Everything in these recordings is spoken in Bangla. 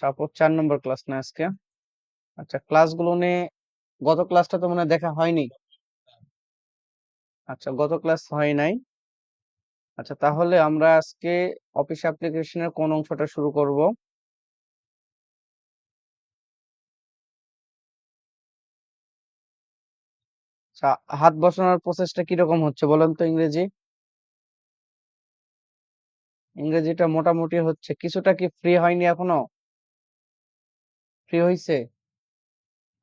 আচ্ছা আপু চার নম্বর ক্লাস না আজকে? আচ্ছা ক্লাসগুলো নিয়ে গত ক্লাসটা তো মনে দেখা হয়নি। আচ্ছা গত ক্লাস হয় নাই। আচ্ছা তাহলে আমরা আজকে অফিস অ্যাপ্লিকেশনের কোন অংশটা শুরু করব? আচ্ছা হাত বসানোর প্রসেসটা কীরকম হচ্ছে বলেন তো ইংরেজি? ইংরেজিটা মোটামুটি হচ্ছে, কিছুটা কি ফ্রি হয়নি এখনও? ফ্রি হয়েছে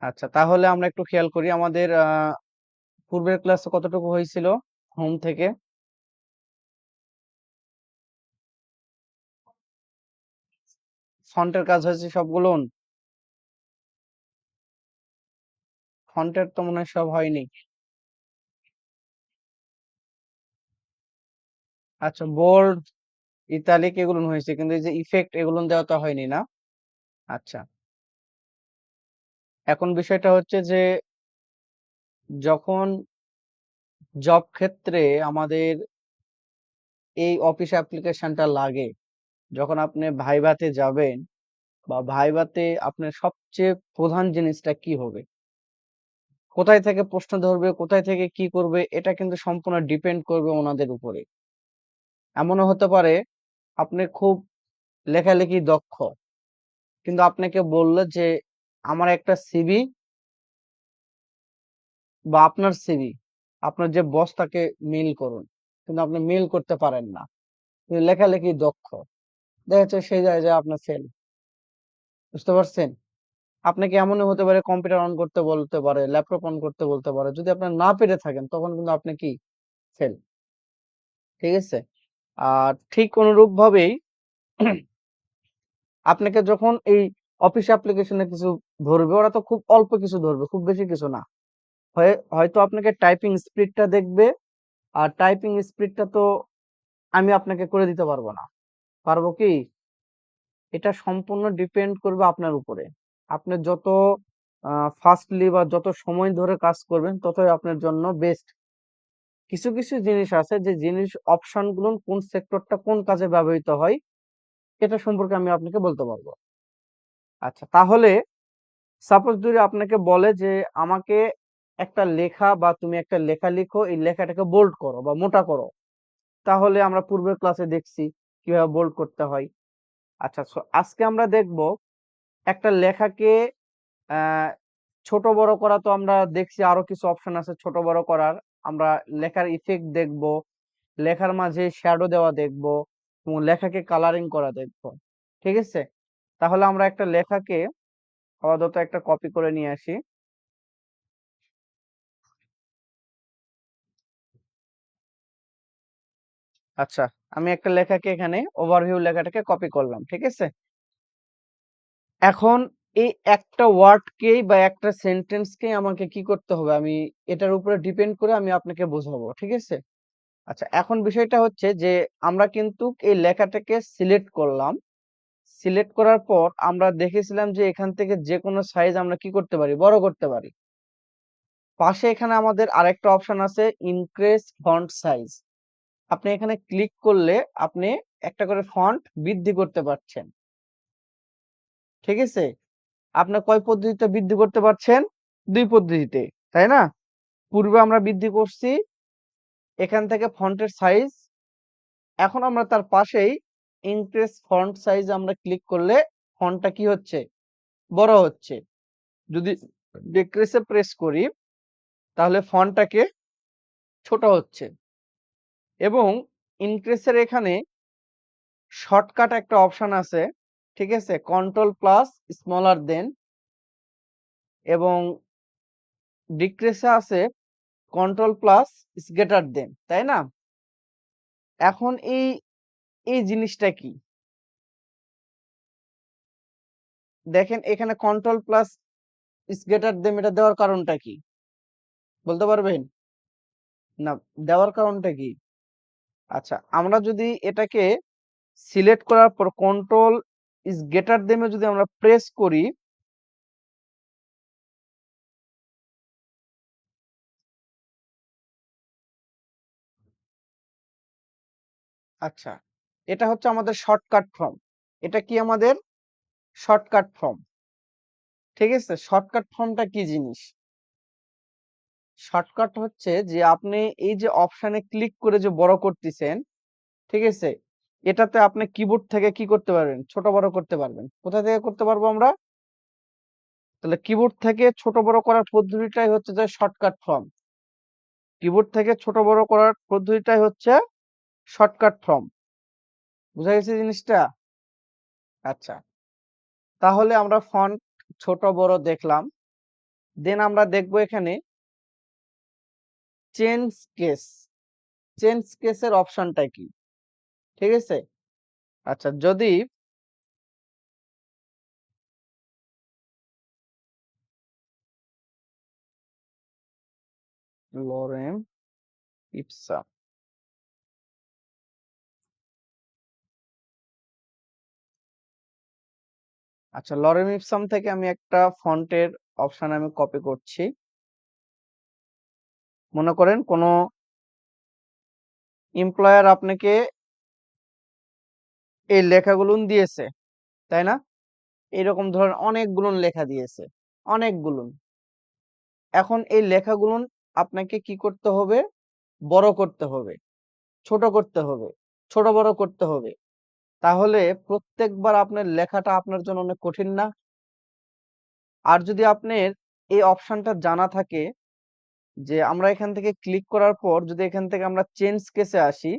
আচ্ছা তাহলে আমরা একটু খেয়াল করি আমাদের আহ পূর্বের ক্লাসে কতটুকু হয়েছিল হোম থেকে? ফন্টের কাজ হয়েছে সবগুলো? ফন্টের তো মনে হয় সব হয়নি। আচ্ছা বোল্ড ইতালিক এগুলো হয়েছে, কিন্তু এই যে ইফেক্ট এগুলো দেওয়া তো হয়নি না? আচ্ছা। এখন বিষয়টা হচ্ছে যে, যখন জব ক্ষেত্রে আমাদের এই অফিস অ্যাপ্লিকেশনটা লাগে, যখন আপনি ভাইভাতে যাবেন বা ভাইভাতে আপনার সবচেয়ে প্রধান জিনিসটা কি হবে? কোথায় থেকে প্রশ্ন ধরবে, কোথায় থেকে কি করবে, এটা কিন্তু সম্পূর্ণ ডিপেন্ড করবে ওনাদের উপরে। এমনও হতে পারে, আপনি খুব লেখালেখি দক্ষ, কিন্তু আপনাকে বলল যে আমার একটা সিভি বা আপনার সিভি আপনার যে বস তাকে মেইল করুন। কিন্তু আপনি মেইল করতে পারেন না। লেখালেখি দক্ষ। দেখা যাচ্ছে সেই জায়গায় আপনার ফেল বুঝতে পারছেন? আপনাকে এমনও হতে পারে কম্পিউটার অন করতে বলতে পারে ল্যাপটপ অন করতে বলতে পারে? যদি আপনার না পেরে থাকেন, তখন কিন্তু আপনি কি? ফেল ঠিক আছে? আর ঠিক অনুরূপ ভাবেই আপনাকে যখন এই অফিস অ্যাপ্লিকেশনে কিছু ধরবে, ওরা তো খুব অল্প কিছু ধরবে, খুব বেশি কিছু না। হয়তো আপনাকে টাইপিং স্পিডটা দেখবে, আর টাইপিং স্পিডটা তো আমি আপনাকে করে দিতে পারব না। পারব কি? এটা সম্পূর্ণ ডিপেন্ড করবে আপনার উপরে। আপনি যত ফাস্টলি বা যত সময় ধরে কাজ করবেন, ততই আপনার জন্য বেস্ট কিছু কিছু জিনিস আছে যে জিনিস অপশনগুলো কোন সেক্টরটা কোন কাজে ব্যবহৃত হয়, এটা সম্পর্কে আমি আপনাকে বলতে পারব। আচ্ছা তাহলে সাপোজ যদি আপনাকে বলে যে, আমাকে একটা লেখা বা তুমি একটা লেখা লিখো, এই লেখাটাকে বোল্ড করো বা মোটা করো। তাহলে আমরা পূর্বের ক্লাসে দেখছি কীভাবে বোল্ড করতে হয়। আচ্ছা আজকে আমরা দেখব একটা লেখাকে ছোট বড় করা তো আমরা দেখছি আরও কিছু অপশন আছে ছোট বড় করার। আমরা লেখার ইফেক্ট দেখব, লেখার মাঝে শ্যাডো দেওয়া দেখব এবং লেখাকে কালারিং করা দেখব। ঠিক আছে? তাহলে আমরা একটা লেখাকে আপাতত একটা কপি করে নিয়ে আসি। আচ্ছা আমি একটা লেখাকে এখানে ওভারভিউ লেখাটাকে কপি করলাম, ঠিক আছে? এখন এই একটা ওয়ার্ডকেই বা একটা সেন্টেন্সকেই আমাকে কি করতে হবে? আমি এটার উপরে ডিপেন্ড করে আমি আপনাকে বোঝাবো, ঠিক আছে? আচ্ছা এখন বিষয়টা হচ্ছে যে আমরা কিন্তু এই লেখাটাকে সিলেক্ট করলাম। সিলেক্ট করার পর আমরা দেখেছিলাম যে এখান থেকে যে কোনো সাইজ আমরা কি করতে পারি? বড় করতে পারি। পাশে এখানে আমাদের আরেকটা অপশন আছে ইনক্রিজ ফন্ট সাইজ আপনি এখানে ক্লিক করলে আপনি একটা করে ফন্ট বৃদ্ধি করতে পারছেন। ঠিক আছে? আপনি কয় পদ্ধতিতে বৃদ্ধি করতে পারছেন? দুই পদ্ধতিতে, তাই না? পূর্বে আমরা বৃদ্ধি করছি এখান থেকে ফন্টের সাইজ এখন আমরা তার পাশেই ইনক্রিজ ফন্ট সাইজ আমরা ক্লিক করলে ফন্টটা কি হচ্ছে? বড় হচ্ছে। যদি ডিক্রিসে প্রেস করি, তাহলে ফন্টটাকে ছোট হচ্ছে। এবং ইনক্রিসের এখানে শর্টকাট একটা অপশন আছে, ঠিক আছে? কন্ট্রোল প্লাস স্মলার দেন এবং ডিক্রিসে আছে কন্ট্রোল প্লাস গ্রেটার দেন তাই না? এখন এই এই জিনিসটা কি? দেখেন, এখানে কন্ট্রোল প্লাস গ্রেটার দেন এটা দেওয়ার কারণটা কি? বলতে পারবেন? না, দেওয়ার কারণটা কি? আচ্ছা আমরা যদি এটাকে সিলেক্ট করার পর কন্ট্রোল ইজ গ্রেটার দেমে যদি আমরা প্রেস করি আচ্ছা। এটা হচ্ছে আমাদের শর্টকাট ফর্ম এটা কি আমাদের? শর্টকাট ফর্ম ঠিক আছে? শর্টকাট ফর্মটা কি জিনিস? শর্টকাট হচ্ছে যে আপনি এই যে অপশানে ক্লিক করে যে বড় করতেছেন, ঠিক আছে? এটাতে আপনি কিবোর্ড থেকে কি করতে পারবেন? ছোট বড় করতে পারবেন। কোথা থেকে করতে পারব আমরা? তাহলে কিবোর্ড থেকে ছোট বড় করার পদ্ধতিটাই হচ্ছে যে শর্টকাট ফর্ম কিবোর্ড থেকে ছোট বড় করার পদ্ধতিটাই হচ্ছে শর্টকাট ফর্ম বুঝা গেছে জিনিসটা? আচ্ছা। তাহলে আমরা ফন্ট ছোট, বড় দেখলাম। দেন আমরা দেখব এখানে চেঞ্জ কেস চেঞ্জ কেসের অপশনটা কি? ঠিক আছে? আচ্ছা যদি লরেম ইপসা আচ্ছা লরেম ইপসাম থেকে আমি একটা ফন্টের অপশন আমি কপি করছি। মনে করেন কোনো এমপ্লয়ার আপনাকে এই লেখাগুলো দিয়েছে, তাই না? এরকম ধরনের অনেকগুলো লেখা দিয়েছে, অনেকগুলো। এখন এই লেখাগুলো আপনাকে কি করতে হবে? বড় করতে হবে, ছোট করতে হবে, ছোট বড় করতে হবে। তাহলে প্রত্যেকবার আপনার লেখাটা আপনার জন্য অনেক কঠিন না। আর যদি আপনার এই অপশনটা জানা থাকে যে আমরা এখান থেকে ক্লিক করার পর যদি এখান থেকে আমরা চেঞ্জ কেসে আসি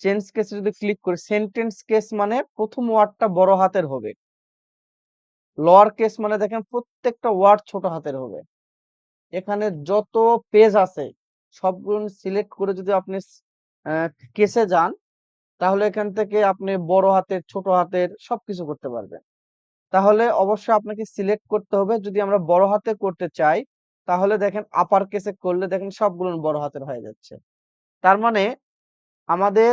চেঞ্জ কেসে যদি ক্লিক করি সেন্টেন্স কেস মানে প্রথম ওয়ার্ডটা বড় হাতের হবে। লোয়ার কেস মানে দেখেন প্রত্যেকটা ওয়ার্ড ছোট হাতের হবে। এখানে যত পেজ আছে সবগুলো সিলেক্ট করে যদি আপনি কেসে যান তাহলে এখান থেকে আপনি বড় হাতের, ছোট হাতের সবকিছু করতে পারবেন। তাহলে অবশ্যই আপনাকে সিলেক্ট করতে হবে। যদি আমরা বড় হাতে করতে চাই, তাহলে দেখেন আপার কেসে করলে দেখেন সবগুলো বড় হাতের হয়ে যাচ্ছে। তার মানে আমাদের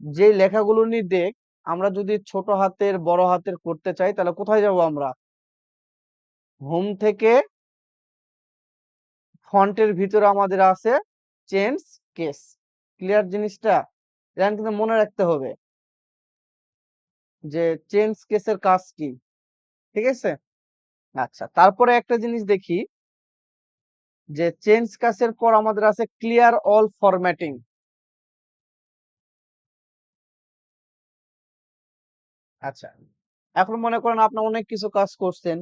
যে লেখাগুলো নিয়ে দেখ, আমরা যদি ছোট হাতের, বড় হাতের করতে চাই, তাহলে কোথায় যাব আমরা? হোম থেকে ফন্টের ভিতরে আমাদের আছে চেঞ্জ কেস ক্লিয়ার জিনিসটা? এটা কিন্তু মনে রাখতে হবে। যে চেঞ্জ কেসের কাজ কি? ঠিক আছে? আচ্ছা তারপরে একটা জিনিস দেখি। যে চেঞ্জ কাসের পর আমাদের আছে ক্লিয়ার অল ফরম্যাটিং আচ্ছা এখন মনে করেন আপনি অনেক কিছু কাজ করছেন।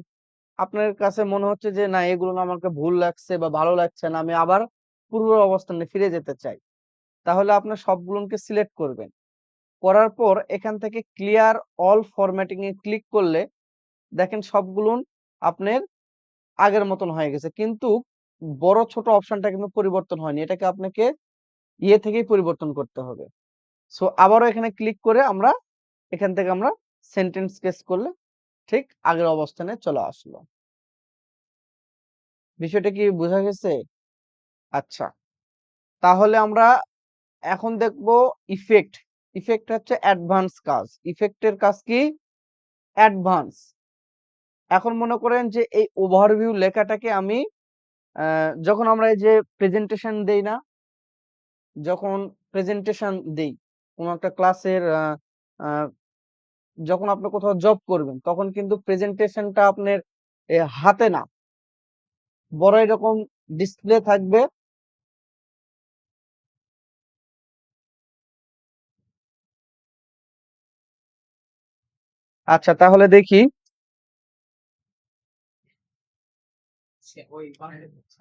আপনার কাছে মনে হচ্ছে যে, না, এগুলো আমাকে ভুল লাগছে বা ভালো লাগছে না, আমি আবার পূর্ব অবস্থানে ফিরে যেতে চাই। তাহলে আপনার সবগুলোকে সিলেক্ট করবেন। করার পর এখান থেকে ক্লিয়ার অল ফরম্যাটিং এ ক্লিক করলে দেখেন সবগুলো আপনার আগের মতন হয়ে গেছে। কিন্তু বড় ছোট অপশনটা কিন্তু পরিবর্তন হয়নি। এটাকে আপনাকে ইয়ে থেকেই পরিবর্তন করতে হবে। সো আবারও এখানে ক্লিক করে আমরা, এখান থেকে আমরা সেন্টেন্স কেস করলে ঠিক আগের অবস্থানে চলে আসলো। বিষয়টা কি বোঝা গেছে? আচ্ছা। তাহলে আমরা এখন দেখব ইফেক্ট ইফেক্ট হচ্ছে অ্যাডভান্স কাজ। ইফেক্টের কাজ কি? অ্যাডভান্স এখন মনে করেন যে এই ওভারভিউ লেখাটাকে আমি যখন আমরা এই যে প্রেজেন্টেশন দেই না, যখন প্রেজেন্টেশন দেই, কোনো একটা ক্লাসের যখন আপনি কোথাও জব করবেন, তখন কিন্তু প্রেজেন্টেশনটা আপনার হাতে না। বড় এরকম ডিসপ্লে থাকবে আচ্ছা তাহলে দেখি।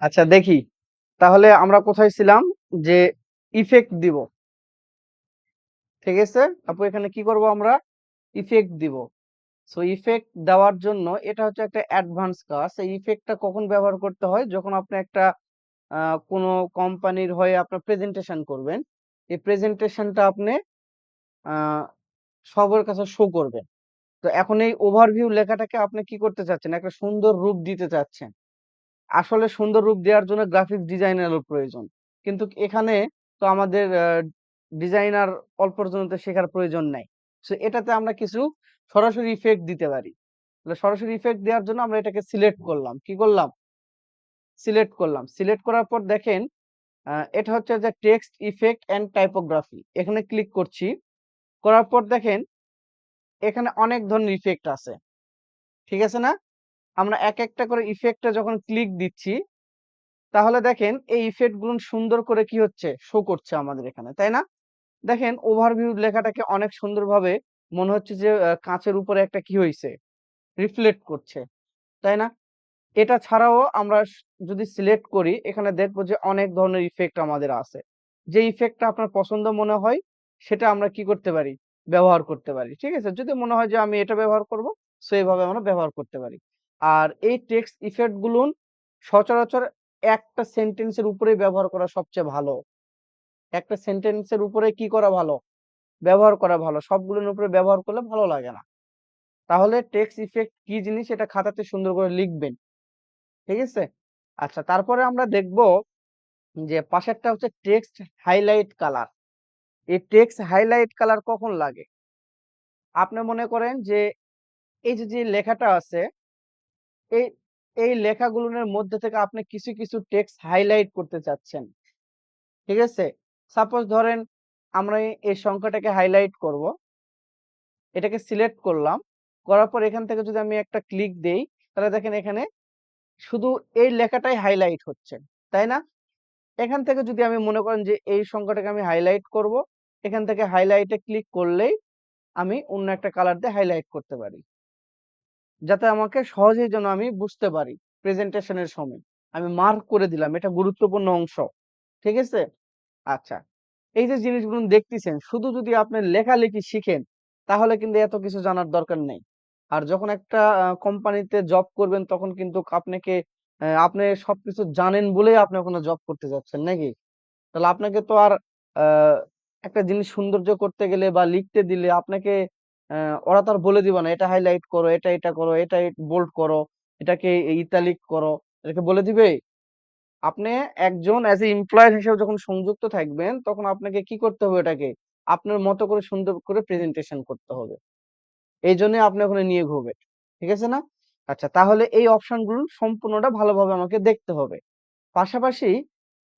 আচ্ছা দেখি। তাহলে আমরা কোথায় ছিলাম? যে ইফেক্ট দিব। ঠিক আছে? আপু এখানে কি করব আমরা? ইফেক্ট দিব। সো ইফেক্ট দেওয়ার জন্য এটা হচ্ছে একটা অ্যাডভান্স কাজ এই ইফেক্টটা কখন ব্যবহার করতে হয়? যখন আপনি একটা কোনো কোম্পানির হয়ে আপনার প্রেজেন্টেশন করবেন। এই প্রেজেন্টেশনটা আপনি সবার কাছে শো করবেন। তো এখন এই ওভারভিউ লেখাটাকে আপনি কি করতে চাচ্ছেন? একটা সুন্দর রূপ দিতে চাচ্ছেন। আসলে সুন্দর রূপ দেওয়ার জন্য গ্রাফিক ডিজাইনারের প্রয়োজন। কিন্তু এখানে তো আমাদের ডিজাইনার জন্য তো শেখার প্রয়োজন নাই। সো এটাতে আমরা কিছু সরাসরি ইফেক্ট দিতে পারি। সরাসরি ইফেক্ট দেওয়ার জন্য আমরা এটাকে সিলেক্ট করলাম। কি করলাম? সিলেক্ট করলাম। সিলেক্ট করার পর দেখেন এটা হচ্ছে যে টেক্সট ইফেক্ট এন্ড টাইপোগ্রাফি এখানে ক্লিক করছি। করার পর দেখেন এখানে অনেক ধরনের ইফেক্ট আছে। ঠিক আছে না? আমরা এক একটা করে ইফেক্টে যখন ক্লিক দিচ্ছি, তাহলে দেখেন এই ইফেক্টগুলো সুন্দর করে কি হচ্ছে? শো করছে আমাদের এখানে, তাই না? দেখেন ওভারভিউ লেখাটাকে অনেক সুন্দরভাবে মনে হচ্ছে যে কাঁচের উপরে একটা কি হয়েছে রিফ্লেক্ট করছে, তাই না? এটা ছাড়াও আমরা যদি সিলেক্ট করি, এখানে দেখব যে অনেক ধরনের ইফেক্ট আমাদের আছে। যে ইফেক্টটা আপনার পছন্দ মনে হয়, সেটা আমরা কি করতে পারি? ব্যবহার করতে পারি, ঠিক আছে? যদি মনে হয় যে আমি এটা ব্যবহার করব সো এইভাবে আমরা ব্যবহার করতে পারি। আর এই টেক্সট ইফেক্টগুলো সচরাচর একটা সেন্টেন্সের উপরেই ব্যবহার করা সবচেয়ে ভালো। একটা সেন্টেন্সের উপরে কি করা ভালো? ব্যবহার করা ভালো। সবগুলোর উপরে ব্যবহার করলে ভালো লাগে না। তাহলে টেক্সট ইফেক্ট কি জিনিস এটা খাতাতে সুন্দর করে লিখবেন। ঠিক আছে? আচ্ছা তারপরে আমরা দেখব যে পাশেরটা হচ্ছে টেক্সট হাইলাইট কালার এই টেক্সট হাইলাইট কালার কখন লাগে? আপনি মনে করেন যে, এই যে যে লেখাটা আছে, এই এই লেখাগুলোর মধ্যে থেকে আপনি কিছু কিছু টেক্সট হাইলাইট করতে চাচ্ছেন। ঠিক আছে? সাপোজ ধরেন, আমরা এই- সংখ্যাটাকে হাইলাইট করব। এটাকে সিলেক্ট করলাম। করার পর এখান থেকে যদি আমি একটা ক্লিক দেই, তাহলে দেখেন এখানে শুধু এই লেখাটাই হাইলাইট হচ্ছে। তাই না? এখান থেকে যদি আমি মনে করেন যে, এই সংখ্যাটাকে আমি হাইলাইট করব এখান থেকে হাইলাইটে ক্লিক করলেই আমি অন্য একটা কালার দিয়ে হাইলাইট করতে পারি। যাতে আমাকে সহজেই যেন আমি বুঝতে পারি প্রেজেন্টেশনের সময়। আমি মার্ক করে দিলাম, এটা গুরুত্বপূর্ণ অংশ। ঠিক আছে? আচ্ছা এই যে জিনিসগুলো দেখতেছেন, শুধু যদি আপনি লেখালেখি শিখেন, তাহলে কিন্তু এত কিছু জানার দরকার নেই। আর যখন একটা কোম্পানিতে জব করবেন, তখন কিন্তু আপনাকে আপনি সবকিছু জানেন বলেই আপনি ওখানে জব করতে যাচ্ছেন, নাকি? তাহলে আপনাকে তো আর একটা জিনিস সৌন্দর্য করতে গেলে বা লিখতে দিলে আপনাকে ওরা তো আর বলে দিবে না, এটা হাইলাইট করো, এটা এটা করো, এটা বোল্ড করো, এটাকে ইতালিক করো। এটাকে বলে দিবে। আপনি একজন অ্যাজ এ এমপ্লয়ার হিসেবে যখন সংযুক্ত থাকবেন, তখন আপনাকে কি করতে হবে এটাকে আপনার মতো করে সুন্দর করে প্রেজেন্টেশন করতে হবে। এই জন্য আপনি ওখানে নিয়োগ হবে ঠিক আছে না? আচ্ছা তাহলে এই অপশনগুলো সম্পূর্ণটা ভালোভাবে আমাকে দেখতে হবে। পাশাপাশি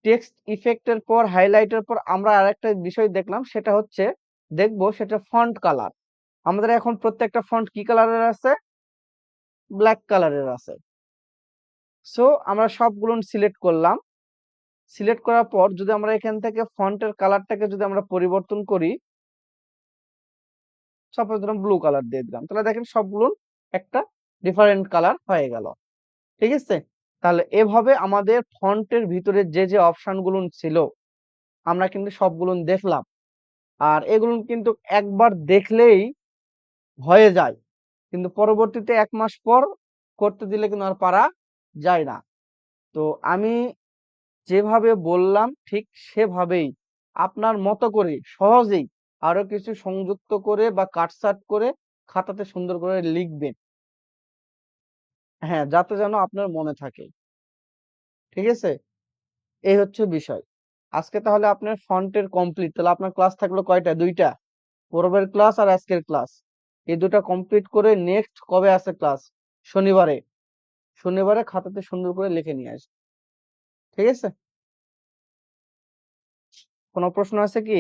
টেক্সট ইফেক্টের পর, হাইলাইটের পর আমরা আরেকটা বিষয় দেখলাম, সেটা হচ্ছে দেখব সেটা ফন্ট কালার। আমাদের এখন প্রত্যেকটা ফন্ট কি কালারের আছে? ব্ল্যাক কালারের আছে। সো, আমরা সবগুলো সিলেক্ট করলাম। সিলেক্ট করার পর যদি আমরা এখান থেকে ফন্টের কালারটাকে যদি আমরা পরিবর্তন করি, সাপোজ ধরুন ব্লু কালার দিয়ে দিলাম, তাহলে দেখেন সবগুলো একটা ডিফারেন্ট কালার হয়ে গেল। ঠিক আছে? তাহলে এভাবে আমাদের ফন্টের ভিতরে যে যে অপশানগুলো ছিল, আমরা কিন্তু সবগুলো দেখলাম। আর এগুলো কিন্তু একবার দেখলেই হয়ে যায়। কিন্তু পরবর্তীতে এক মাস পর করতে দিলে কিন্তু আর পারা যায় না। তো আমি যেভাবে বললাম, ঠিক সেভাবেই আপনার মতো করে সহজেই আরও কিছু সংযুক্ত করে বা কাটছাট করে খাতাতে সুন্দর করে লিখবেন। হ্যাঁ যাতে যেন আপনার মনে থাকে। ঠিক আছে? এই হচ্ছে বিষয়। আজকে তাহলে আপনার ফন্টের কমপ্লিট তাহলে আপনার ক্লাস থাকল কয়টা? দুইটা। পূর্বের ক্লাস আর আজকের ক্লাস এই দুটা কমপ্লিট করে নেক্সট কবে আছে ক্লাস শনিবারে। শনিবারে খাতাতে সুন্দর করে লিখে নিয়ে আসবে। ঠিক আছে? কোনো প্রশ্ন আছে কি?